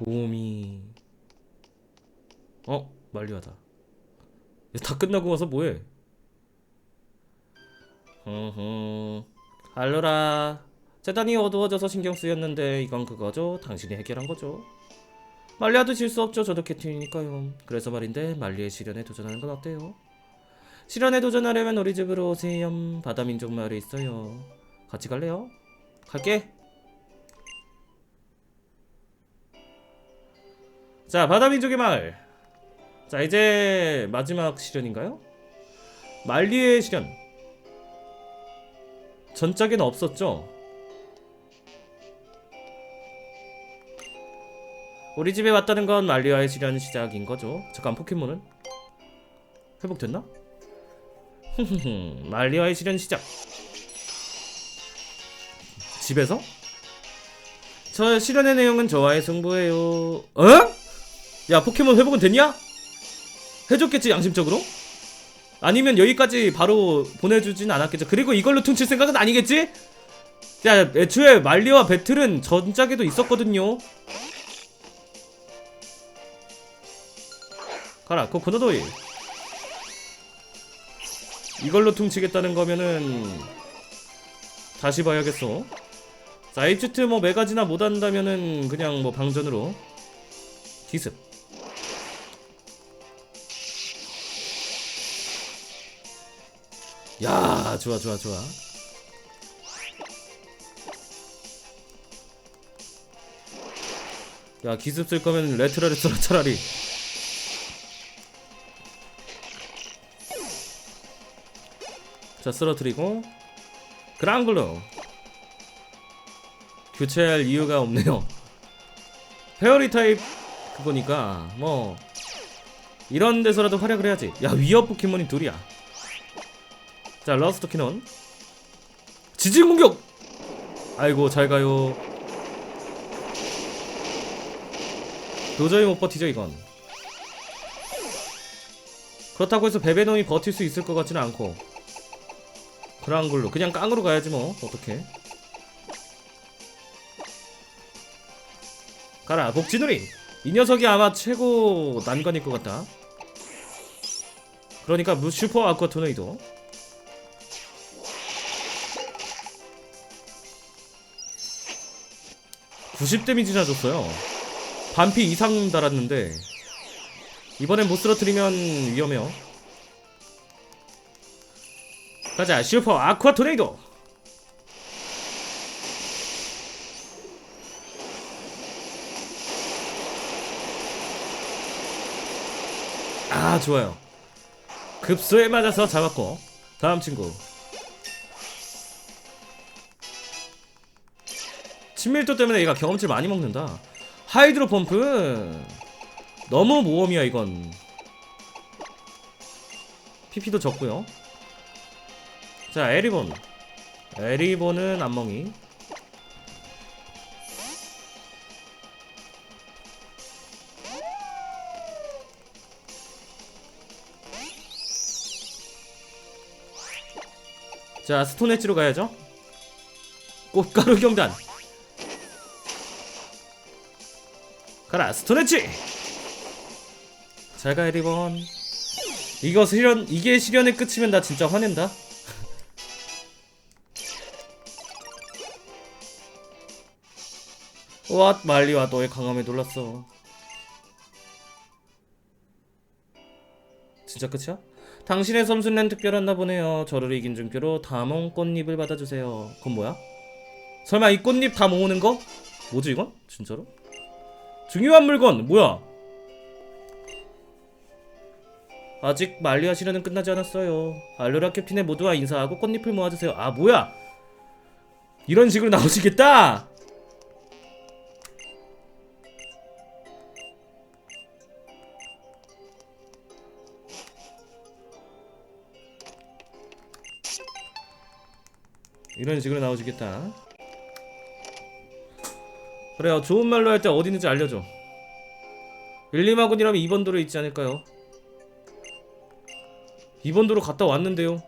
오미 어? 만료하다. 야, 다 끝나고 와서 뭐해? 흐흐 알로라. 재단이 어두워져서 신경 쓰였는데 이건 그거죠. 당신이 해결한 거죠. 말리아도 질 수 없죠. 저도 캐틴이니까요. 그래서 말인데 말리의 실현에 도전하는 건 어때요? 실현에 도전하려면 우리 집으로 오세요. 바다민족 마을에 있어요. 같이 갈래요? 갈게 자 바다민족의 마을 자 이제 마지막 실현인가요? 말리의 실현 전작에는 없었죠? 우리 집에 왔다는 건 말리아의 실현 시작인 거죠 잠깐 포켓몬은? 회복됐나? 말리아의 실현 시작 집에서? 저 실현의 내용은 저와의 승부예요 어? 야 포켓몬 회복은 됐냐? 해줬겠지 양심적으로? 아니면 여기까지 바로 보내주진 않았겠죠 그리고 이걸로 퉁칠 생각은 아니겠지? 야 애초에 말리와 배틀은 전작에도 있었거든요 가라 코코노도이 이걸로 퉁치겠다는 거면은 다시 봐야겠어 자 H2 뭐 메가지나 못한다면은 그냥 뭐 방전으로 기습 야 좋아 좋아 좋아. 야 기습 쓸 거면 레트라를 써라 차라리. 자 쓰러뜨리고. 그랑글로. 교체할 이유가 없네요. 페어리 타입 그거니까 뭐 이런 데서라도 활약을 해야지. 야 위협 포켓몬이 둘이야 자 러스트 키논. 지진 공격! 아이고 잘 가요. 도저히 못 버티죠 이건. 그렇다고 해서 베베놈이 버틸 수 있을 것 같지는 않고. 그랑글로. 그냥 깡으로 가야지 뭐. 어떡해. 가라 복지누리! 이 녀석이 아마 최고 난관일 것 같다. 그러니까 무 슈퍼 아쿠아 토네이도 (90 데미지나 줬어요) 반피 이상 달았는데 이번엔 못 쓰러뜨리면 위험해요. 가자 슈퍼 아쿠아 토네이도. 아 좋아요. 급소에 맞아서 잡았고 다음 친구 친밀도 때문에 얘가 경험치를 많이 먹는다. 하이드로 펌프. 너무 모험이야 이건. PP도 적고요. 자 에리본. 에리본은 안멍이. 자 스톤 엣지로 가야죠. 꽃가루 경단 가라 엣지 잘가 에리본 이거 실현 이게 실현의 끝이면 나 진짜 화낸다 왓 말리와 너의 강함에 놀랐어 진짜 끝이야? 당신의 섬순낸 특별한나 보네요 저를 이긴 증표로 다몽 꽃잎을 받아주세요 그건 뭐야? 설마 이 꽃잎 다 모으는 거? 뭐지 이건? 진짜로? 중요한 물건 뭐야? 아직 말리아 실현은 끝나지 않았어요 알로라 캡틴의 모두와 인사하고 꽃잎을 모아주세요 아 뭐야 이런 식으로 나오시겠다 이런 식으로 나오시겠다. 그래요. 좋은 말로 할 때 어디 있는지 알려줘. 1, 2마군이라면 2번 도로에 있지 않을까요? 2번 도로 갔다 왔는데요.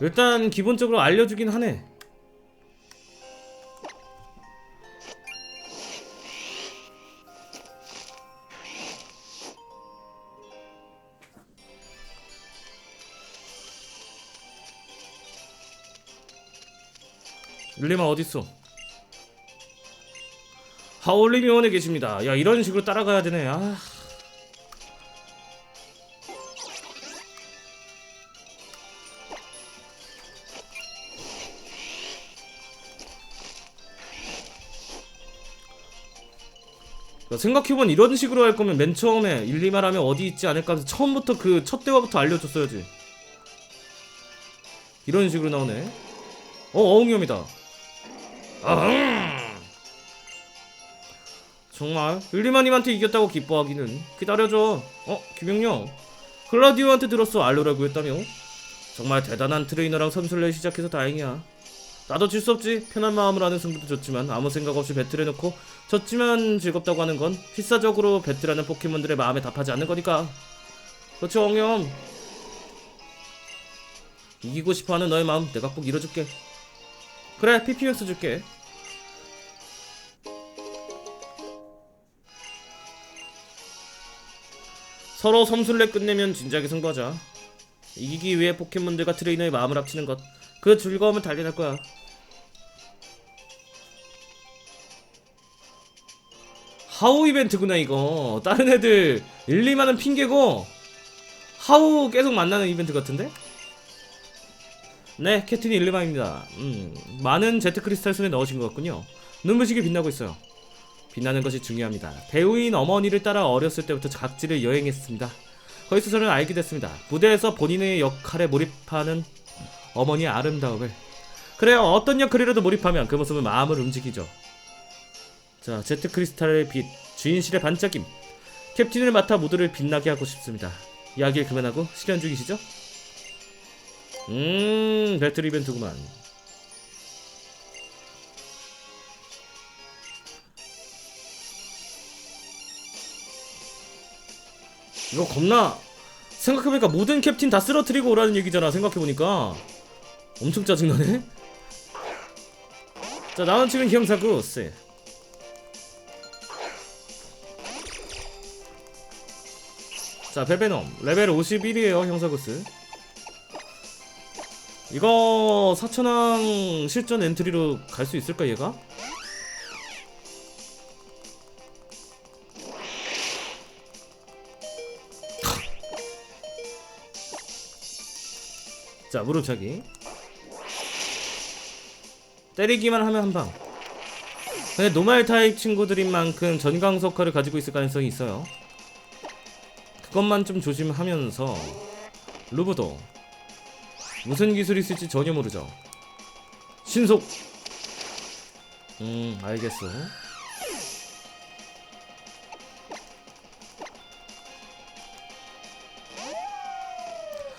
일단 기본적으로 알려주긴 하네. 릴리만 어딨어? 하울리미원에 계십니다. 야 이런 식으로 따라가야 되네. 아. 야, 생각해보면 이런 식으로 할 거면 맨 처음에 1, 2말 하면 어디 있지 않을까 해서 처음부터 그 첫 대화부터 알려줬어야지 이런 식으로 나오네 어 어흥염이다 아흥 정말 1, 2만님한테 이겼다고 기뻐하기는 기다려줘. 어 김영영 클라디오한테 들었어 알로라고 했다며. 정말 대단한 트레이너랑 선수를 시작해서 다행이야. 나도 질 수 없지. 편한 마음으로 하는 승부도 좋지만 아무 생각 없이 배틀해놓고 졌지만 즐겁다고 하는 건 필사적으로 배틀하는 포켓몬들의 마음에 답하지 않는 거니까. 그렇죠 엉염 이기고 싶어하는 너의 마음 내가 꼭 이뤄줄게 그래 PPX 줄게. 서로 섬술래 끝내면 진작에 승부하자. 이기기 위해 포켓몬들과 트레이너의 마음을 합치는 것. 그 즐거움을 달려날 거야. 하우 이벤트구나 이거. 다른 애들 1, 2만은 핑계고 하우 계속 만나는 이벤트 같은데? 네 캡틴이 1, 2만입니다. 음, 많은 제트 크리스탈 손에 넣으신 것 같군요. 눈부시게 빛나고 있어요. 빛나는 것이 중요합니다. 배우인 어머니를 따라 어렸을 때부터 각지를 여행했습니다. 거기서 저는 알게 됐습니다. 무대에서 본인의 역할에 몰입하는 어머니의 아름다움을. 그래요 어떤 역할이라도 몰입하면 그 모습은 마음을 움직이죠. 자, 제트 크리스탈의 빛, 주인실의 반짝임. 캡틴을 맡아 모두를 빛나게 하고 싶습니다. 이야기를 그만하고 실현 중이시죠? 음, 배틀 이벤트구만. 이거 겁나. 생각해보니까 모든 캡틴 다 쓰러뜨리고 오라는 얘기잖아 생각해보니까. 엄청 짜증나네. 자 나는 지금 형사구 쎄. 자 베베놈 레벨 51이에요 형사구스 이거 사천왕 실전 엔트리로 갈 수 있을까 얘가? 자 무릎차기. 때리기만 하면 한방. 근데 노말 타입 친구들인 만큼 전광석화를 가지고 있을 가능성이 있어요. 그것만 좀 조심하면서 루브도 무슨 기술이 있을지 전혀 모르죠. 신속. 음 알겠어.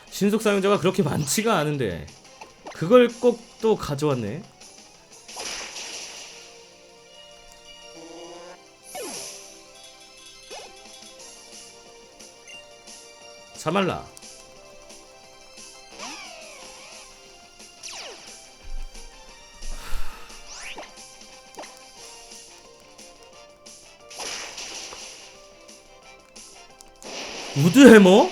신속 사용자가 그렇게 많지가 않은데 그걸 꼭 또 가져왔네. 자말라 우드 해머?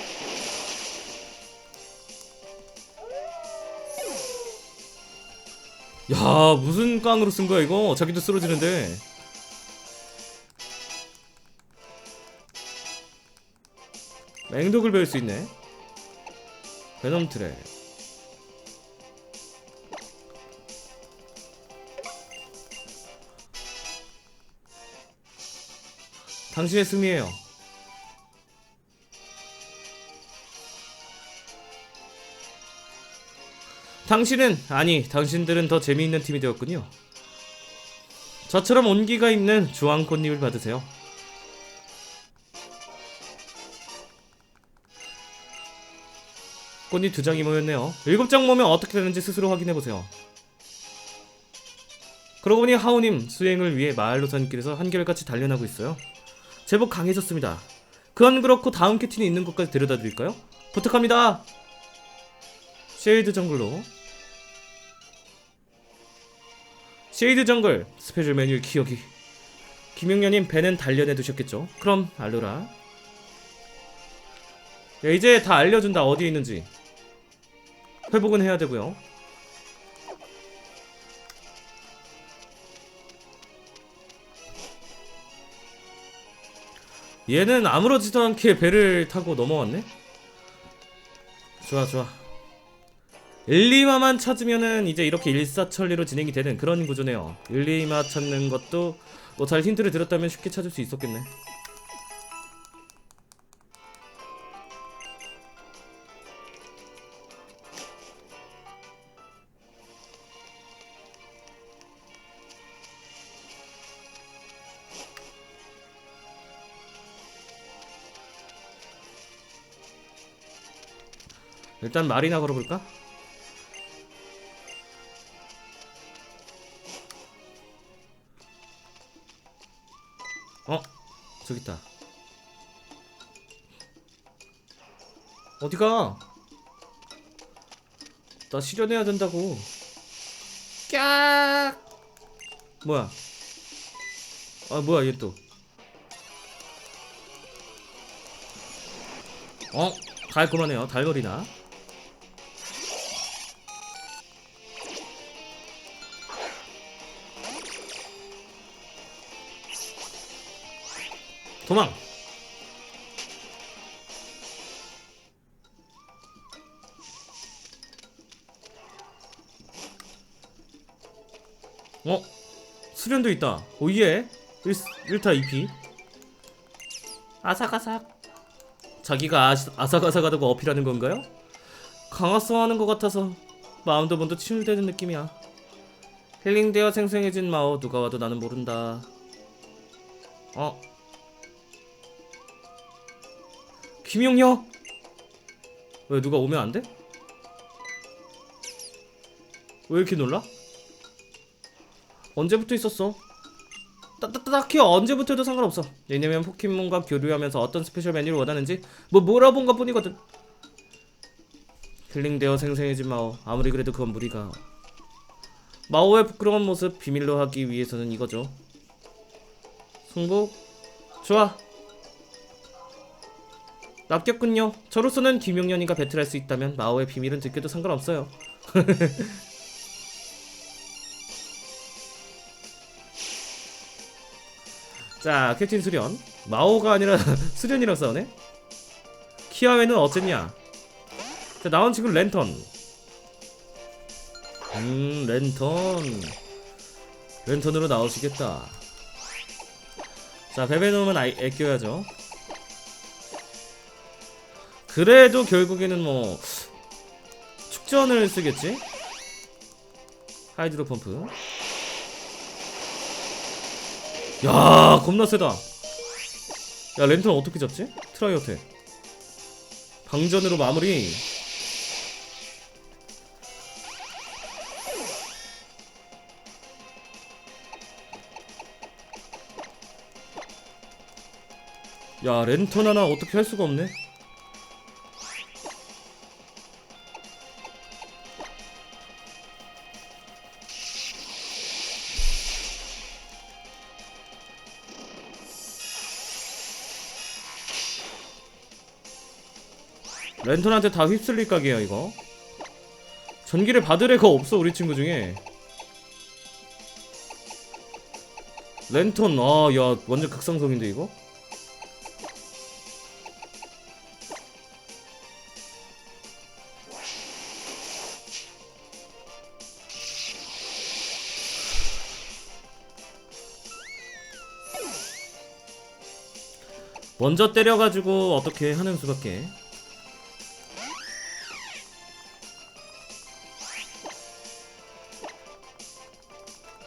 야 무슨 깡으로 쓴 거야 이거? 자기도 쓰러지는데. 맹독을 배울 수 있네. 베놈 트랩 당신의 승리예요 당신은 아니 당신들은 더 재미있는 팀이 되었군요 저처럼 온기가 있는 주황 꽃잎을 받으세요 꽃잎 두 장이 모였네요. 일곱 장 모으면 어떻게 되는지 스스로 확인해 보세요. 그러고 보니 하우님 수행을 위해 마을로 산길에서 한결같이 단련하고 있어요. 제법 강해졌습니다. 그건 그렇고 다음 캐틴이 있는 곳까지 데려다 드릴까요? 부탁합니다. 쉐이드 정글로 쉐이드 정글 스페셜 메뉴 기억이 김용년님 배는 단련해 두셨겠죠? 그럼 알로라. 야, 이제 다 알려준다. 어디에 있는지. 회복은 해야 되고요. 얘는 아무렇지도 않게 배를 타고 넘어왔네? 좋아 좋아. 일리마만 찾으면은 이제 이렇게 일사천리로 진행이 되는 그런 구조네요 일리마 찾는 것도 뭐 잘 힌트를 들었다면 쉽게 찾을 수 있었겠네 일단 말이나 걸어볼까? 저기 있다. 어디가? 나 실현해야 된다고. 깍! 뭐야? 아, 뭐야, 얘 또. 어? 달콤하네요. 달걀이나. 도망! 어? 수련도 있다. 오예. 1, 1타 2피. 아삭아삭. 자기가 아시, 아삭아삭하다고 어필하는 건가요? 강화성 하는 것 같아서 마음도 먼저 치밀되는 느낌이야. 힐링되어 생생해진 마오 누가 와도 나는 모른다. 어? 김용녀? 왜 누가 오면 안 돼? 왜 이렇게 놀라? 언제부터 있었어? 따, 따, 딱히 언제부터도 상관없어 왜냐면 포켓몬과 교류하면서 어떤 스페셜 메뉴를 원하는지 뭐 물어본 것 뿐이거든 힐링되어 생생해진 마오 아무리 그래도 그건 무리가 마오의 부끄러운 모습 비밀로 하기 위해서는 이거죠 승부 좋아 납겼군요. 저로서는 김용년이가 배틀할 수 있다면 마오의 비밀은 들켜도 상관없어요. 자, 캡틴 수련. 마오가 아니라 수련이랑 싸우네. 키아웨는 어쨌냐? 자, 나온 친구 랜턴. 음, 랜턴. 랜턴으로 나오시겠다. 자, 베베놈은 아이, 애껴야죠. 그래도 결국에는 뭐 축전을 쓰겠지? 하이드로 펌프. 야, 겁나 세다. 야, 랜턴 어떻게 잡지? 트라이어테. 방전으로 마무리. 야, 랜턴 하나 어떻게 할 수가 없네. 랜턴한테 다 휩쓸릴 각이야 이거. 전기를 받을 애가 없어 우리 친구 중에. 랜턴 아야 완전 극상성인데 이거? 먼저 때려가지고 어떻게 하는 수밖에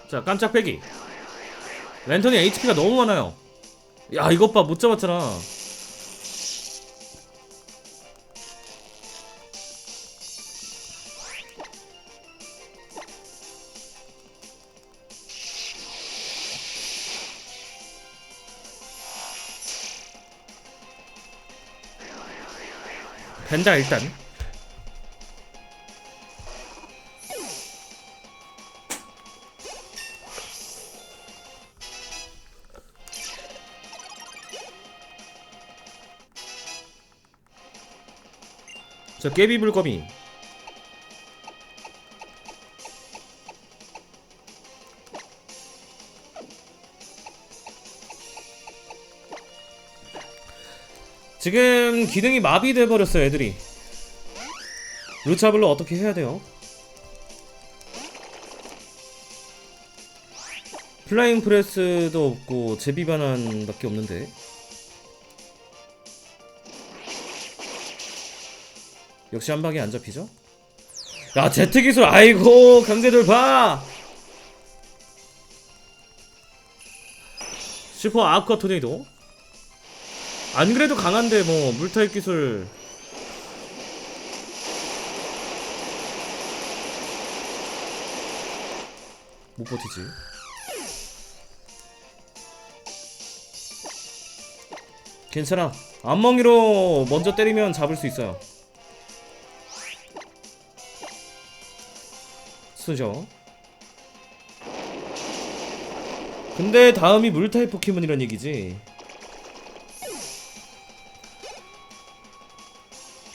자 깜짝 빼기. 랜턴이 HP가 너무 많아요. 야 이것 봐. 못 잡았잖아. 벤다 일단 저 깨비 물거미 지금 기능이 마비돼 버렸어요 애들이. 루차블로 어떻게 해야 돼요? 플라잉 프레스도 없고 제비 반환밖에 없는데 역시 한 방에 안 잡히죠? 야 제트 기술 아이고 강제 돌파 슈퍼 아쿠아 토네이도? 안 그래도 강한데 뭐 물타입 기술. 못 버티지? 괜찮아. 앞멍이로 먼저 때리면 잡을 수 있어요 쓰죠. 근데 다음이 물타입 포켓몬이란 얘기지.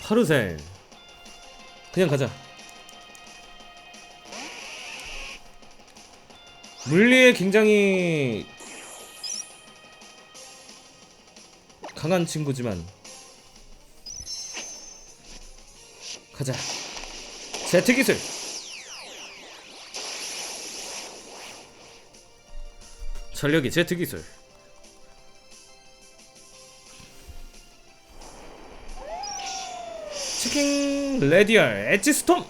파르셀. 그냥 가자. 물리에 굉장히 강한 친구지만 가자. 제트 기술 전력이 제트 기술 치킨 레디얼 엣지 스톰!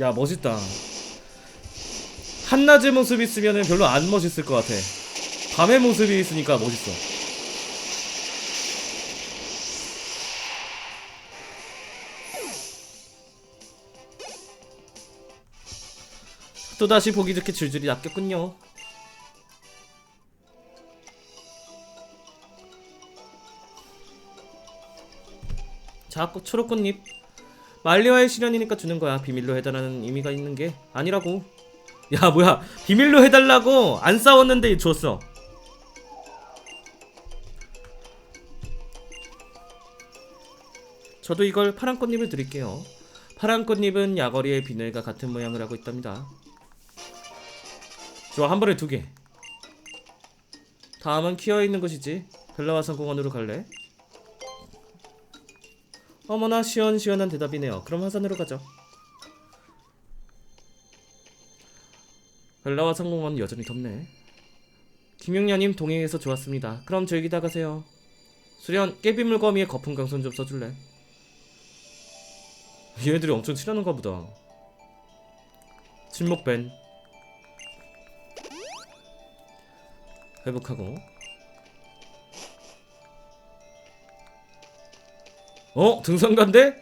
야 멋있다. 한낮의 모습 있으면 별로 안 멋있을 것 같아. 밤의 모습이 있으니까 멋있어 또다시 보기 좋게 줄줄이 낚였군요. 자꾸 초록꽃잎. 말리와의 실현이니까 주는 거야. 비밀로 해달라는 의미가 있는 게 아니라고. 야 뭐야. 비밀로 해달라고 안 싸웠는데 줬어. 저도 이걸 파란 꽃잎을 드릴게요. 파란 꽃잎은 야거리의 비늘과 같은 모양을 하고 있답니다 좋아 한 번에 두개 다음은 키어 있는 것이지 벨라와산 공원으로 갈래? 어머나 시원시원한 대답이네요 그럼 화산으로 가죠 벨라와 성공원 여전히 덥네. 김용녀님 동행해서 좋았습니다. 그럼 즐기다 가세요. 수련 깨비 물 거미의 거품 강선 좀 써줄래? 얘네들이 엄청 친하는가 보다. 침묵벤 회복하고 어? 등산 간대?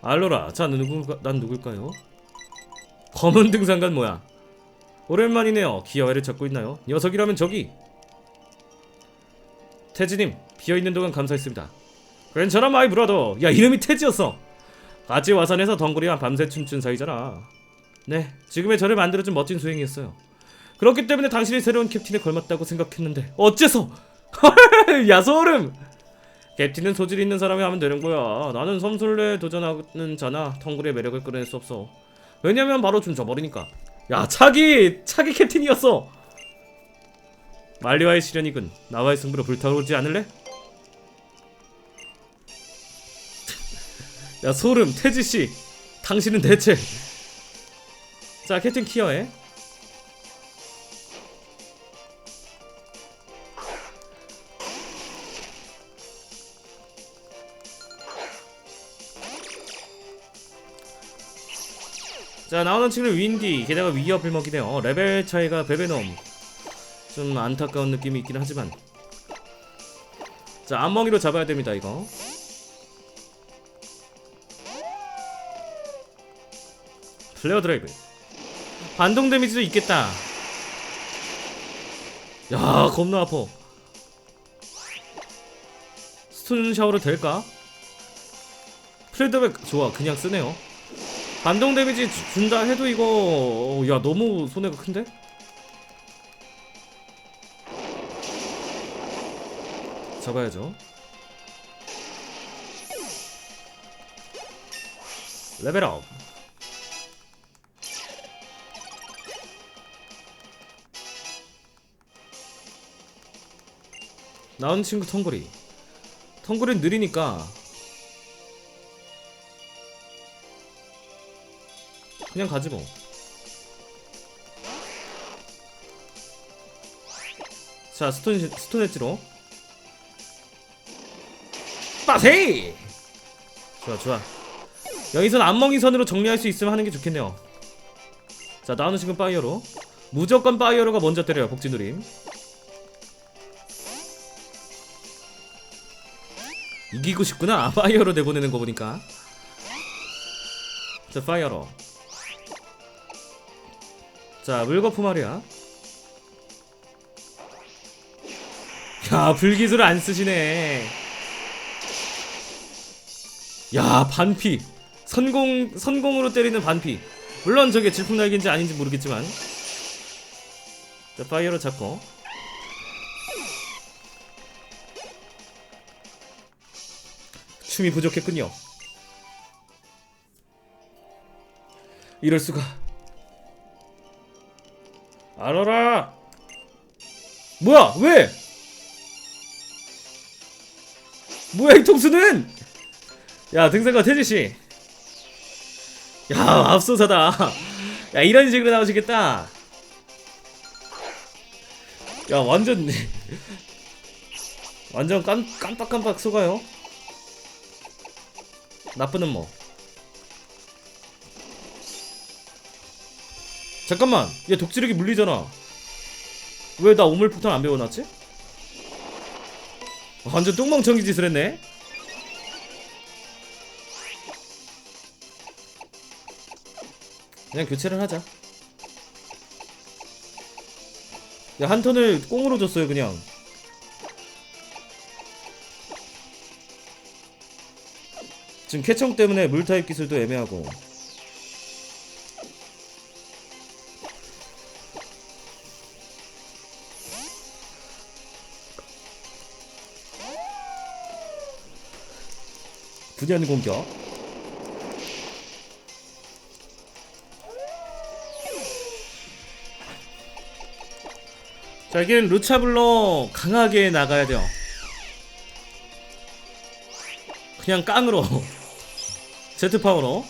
알로라, 자, 누굴까, 난 누굴까요? 검은 등산관 뭐야? 오랜만이네요. 기어회를 찾고 있나요? 녀석이라면 저기. 태지님, 비어있는 동안 감사했습니다. 괜찮아, 마이 브라더. 야, 이름이 태지였어. 같이 와산에서 덩굴이와 밤새 춤춘 사이잖아. 네, 지금의 저를 만들어준 멋진 수행이었어요. 그렇기 때문에 당신이 새로운 캡틴에 걸맞다고 생각했는데 어째서? 야, 소름! 캡틴은 소질 있는 사람이 하면 되는 거야. 나는 섬술래 도전하는 자나 텅굴의 매력을 끌어낼 수 없어. 왜냐면 바로 좀 져버리니까. 야 차기 차기 캡틴이었어. 말리와의 시련이군. 나와의 승부로 불타오르지 않을래? 야 소름 태지 씨. 당신은 대체. 자 캡틴 키어해. 자 나오는 친구는 윈디. 게다가 위협을 먹이네요. 어, 레벨 차이가 베베놈. 좀 안타까운 느낌이 있긴 하지만. 자 앞멍이로 잡아야 됩니다 이거. 플레어 드라이브 반동 데미지도 있겠다. 야 겁나 아파. 스톤 샤워로 될까? 플레드백 좋아 그냥 쓰네요. 반동 데미지 주- 준다 해도 이거 어, 야 너무 손해가 큰데? 잡아야죠. 레벨업 나온 친구 텅구리 텅구리는 느리니까 그냥 가지 뭐 자, 스톤, 스톤 엣지로. 빠세이! 좋아, 좋아. 여기선 안멍이 선으로 정리할 수 있으면 하는 게 좋겠네요. 자, 나오는 지금 파이어로. 무조건 파이어로가 먼저 때려요, 복진우림. 이기고 싶구나. 파이어로 내보내는 거 보니까. 자, 파이어로. 자, 물거품 말이야. 야 불기술을 안 쓰시네 야 반피 선공 선공으로 때리는 반피 물론 저게 질풍 날개인지 아닌지 모르겠지만 자 파이어로 잡고 춤이 부족했군요. 이럴 수가. 알아라! 뭐야? 왜? 뭐야 이 통수는? 야 등산가 태주씨. 야 앞서사다. 야 이런 식으로 나오시겠다. 야 완전 완전 깜, 깜빡깜빡 속아요 나쁘는 뭐 잠깐만 얘 독지력이 물리잖아 왜 나 오물폭탄 안 배워놨지? 완전 똥멍청이 짓을 했네. 그냥 교체를 하자. 야, 한 턴을 꽁으로 줬어요, 그냥. 지금 캐청 때문에 물타입 기술도 애매하고. 분연 공격. 자, 여기는 루차블로 강하게 나가야 돼요. 그냥 깡으로. 제트파워로.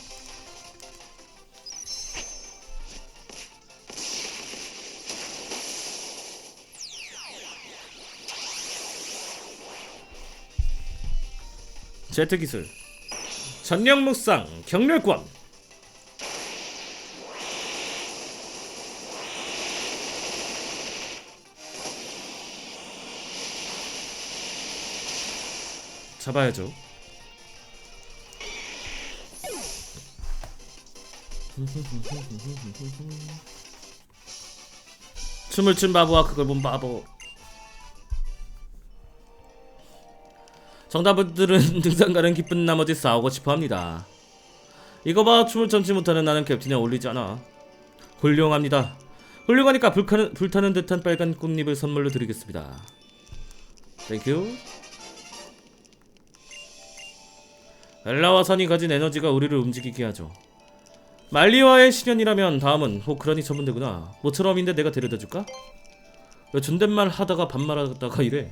제트 기술. 전력 묵상 경멸권. 잡아야죠. 춤을 춘 바보와 그걸 본 바보. 정답들은 등산가는 기쁜 나머지 싸우고 싶어합니다. 이거 봐 춤을 참지 못하는 나는 캡틴에 어울리지 않아. 훌륭합니다. 훌륭하니까 불타는, 불타는 듯한 빨간 꽃잎을 선물로 드리겠습니다. 땡큐. 엘라와 선이 가진 에너지가 우리를 움직이게 하죠. 말리와의 실현이라면 다음은 호크라니 전문대구나. 모처럼인데 내가 데려다 줄까? 왜 존댓말 하다가 반말하다가 이래?